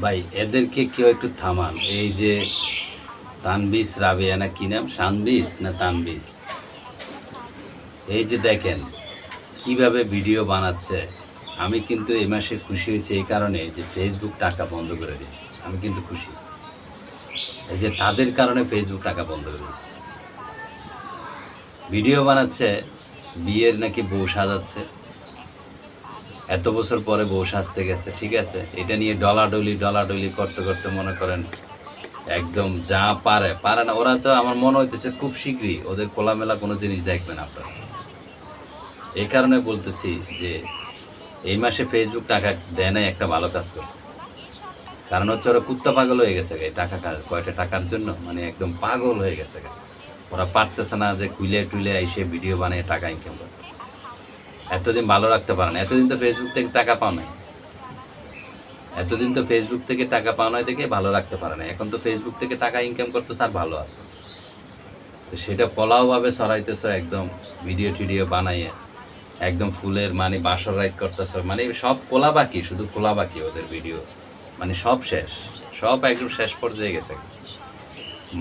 ভাই, এদেরকে কেউ একটু থামান। এই যে তানবিস, রাবিয়া না কি নাম? শানবিস না তানবিস? এই যে দেখেন, কীভাবে ভিডিও বানাচ্ছে। আমি কিন্তু এই মাসে খুশি হয়েছি এই কারণে যে ফেসবুক টাকা বন্ধ করে দিয়েছে। আমি কিন্তু খুশি। এই যে তাদের কারণে ফেসবুক টাকা বন্ধ করে দিয়েছে। ভিডিও বানাচ্ছে, বিয়ের নাকি বউ সাজাচ্ছে। এত বছর পরে বউ সাজতে গেছে ঠিক আছে? এটা নিয়ে ডলাডলি ডলাডলি করতে করতে মনে করেন একদম যা পারে। পারে না ওরা তো আমার মনে হইতেছে খুব শীঘ্রই ওদের খোলামেলা কোনো জিনিস দেখবেন আপনারা। এই কারণে বলতেছি যে এই মাসে ফেসবুক টাকা দেয় নাই একটা ভালো কাজ করছে। কারণ হচ্ছে ওরা কুত্তা পাগল হয়ে গেছে গে, টাকা কয়টা টাকার জন্য? মানে একদম পাগল হয়ে গেছে গে। ওরা পারতেছে না যে কুইলে টুইলে এসে ভিডিও বানিয়ে টাকা ইনকাম করতে। এতদিন ভালো রাখতে পারে না। এতদিন তো ফেসবুক থেকে টাকা পাও নাই। এতদিন তো ফেসবুক থেকে টাকা পাও নাই দেখে ভালো রাখতে পারে না এখন তো ফেসবুক থেকে টাকা ইনকাম করতে স্যার ভালো আছে। তো সেটা পলাওভাবে সরাইতেছ একদম ভিডিও টিডিও বানাইয়ে। একদম ফুলের মানে বাসর রাইট করতেছ। মানে সব কোলা বাকি, শুধু কোলা বাকি ওদের ভিডিও মানে সব শেষ। সব একদম শেষ পর্যায়ে গেছে।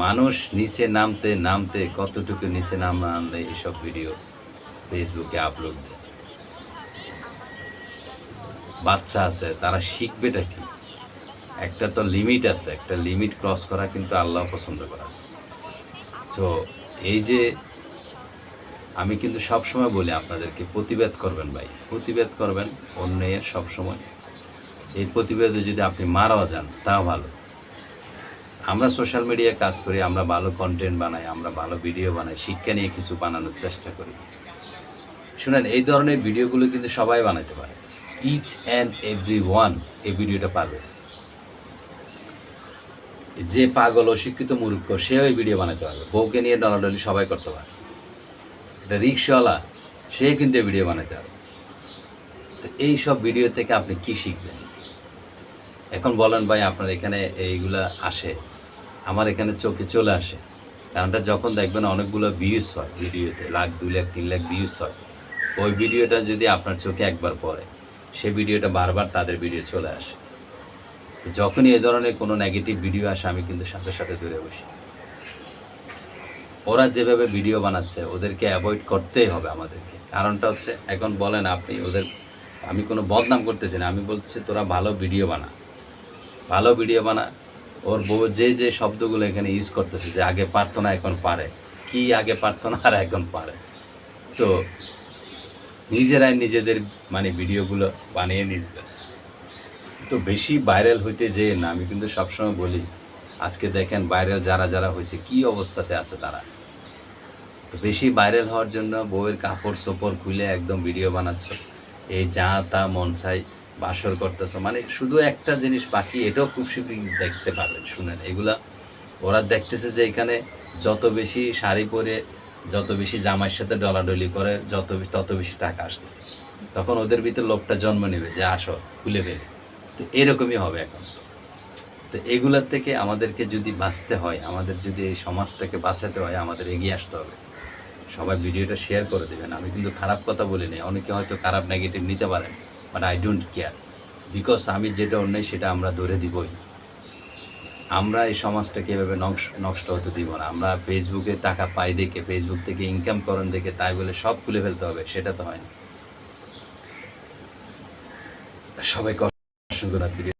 মানুষ নিচে নামতে নামতে কতটুকু নিচে নাম আনলে এইসব ভিডিও ফেসবুকে আপলোড দেয়? বাচ্চা আছে, তারা শিখবেটা কি? একটা তো লিমিট আছে, একটা লিমিট ক্রস করা কিন্তু আল্লাহ পছন্দ করা। সো এই যে আমি কিন্তু সবসময় বলি আপনাদেরকে, প্রতিবাদ করবেন ভাই, প্রতিবাদ করবেন অন্যের সবসময়। এই প্রতিবাদে যদি আপনি মারাও যান, তাও ভালো। আমরা সোশ্যাল মিডিয়ায় কাজ করি, আমরা ভালো কন্টেন্ট বানাই, আমরা ভালো ভিডিও বানাই, শিক্ষা নিয়ে কিছু বানানোর চেষ্টা করি। শুনেন, এই ধরনের ভিডিওগুলো কিন্তু সবাই বানাইতে পারে। ইচ অ্যান্ড এভরি ওয়ান এই ভিডিওটা পাবে। যে পাগল অশিক্ষিত মূর্খ, সেও এই ভিডিও বানাতে পারবে। বউকে নিয়ে ডলাডলি সবাই করতে পারে। এটা রিক্সাওয়ালা সে কিন্তু এই ভিডিও বানাতে পারবে। তো এই সব ভিডিও থেকে আপনি কি শিখবেন? এখন বলেন ভাই, আপনার এখানে এইগুলা আসে, আমার এখানে চোখে চলে আসে। কারণটা যখন দেখবেন অনেকগুলো ভিউজ হয় ভিডিওতে, লাখ, দুই লাখ, তিন লাখ ভিউজ হয়। ওই ভিডিওটা যদি আপনার চোখে একবার পড়ে সে ভিডিওটা বারবার তাদের ভিডিও চলে আসে। তো যখনই এ ধরনের কোনো নেগেটিভ ভিডিও আসে, আমি কিন্তু সাথে সাথে দূরে বসি। ওরা যেভাবে ভিডিও বানাচ্ছে, ওদেরকে অ্যাভয়েড করতেই হবে আমাদেরকে। কারণটা হচ্ছে, এখন বলেন আপনি, ওদের, আমি কোনো বদনাম করতেছি না, আমি বলতেছি তোরা ভালো ভিডিও বানা। ভালো ভিডিও বানা, ওর বউ যে যে শব্দগুলো এখানে ইউজ করতেছে, যে আগে পারতো না এখন পারে। কি আগে পারতো না আর এখন পারে? তো নিজেরাই নিজেদের মানে ভিডিওগুলো বানিয়ে নিজেরা তো বেশি ভাইরাল হইতে যে না, আমি কিন্তু সবসময় বলি, আজকে দেখেন ভাইরাল যারা যারা হয়েছে কি অবস্থাতে আছে তারা। তো বেশি ভাইরাল হওয়ার জন্য বউয়ের কাপড় চোপড় খুলে একদম ভিডিও বানাচ্ছ। এই যা তা মন চাই, বাসর করতেছ মানে শুধু একটা জিনিস বাকি, এটাও খুব শীঘ্রই দেখতে পারবেন, শুনেন। এগুলা ওরা দেখতেছে যে এখানে যত বেশি শাড়ি পরে যত বেশি জামাইয়ের সাথে ডলাডলি করে, যত বেশি তত বেশি টাকা আসতেছে। তখন ওদের ভিতর লোকটা জন্ম নেবে যে, আসো, খুলে ফেলে। তো এরকমই হবে এখন। তো এগুলোর থেকে আমাদেরকে যদি বাঁচতে হয়, আমাদের যদি এই সমাজটাকে বাঁচাতে হয়, আমাদের এগিয়ে আসতে হবে। সবাই ভিডিওটা শেয়ার করে দেবেন। আমি কিন্তু খারাপ কথা বলিনি। অনেকে হয়তো খারাপ নেগেটিভ নিতে পারেন but I don't care because আমি যেটা অন্যায়, সেটা আমরা ধরে দিবই। আমরা এই সমাজটাকে এভাবে নষ্ট হতে দিব না। আমরা ফেসবুকে টাকা পাই দেখে ফেসবুক থেকে ইনকাম করেন দেখে তাই বলে সব খুলে ফেলতে হবে, সেটা তো হয় না। সবাই অসংখ্য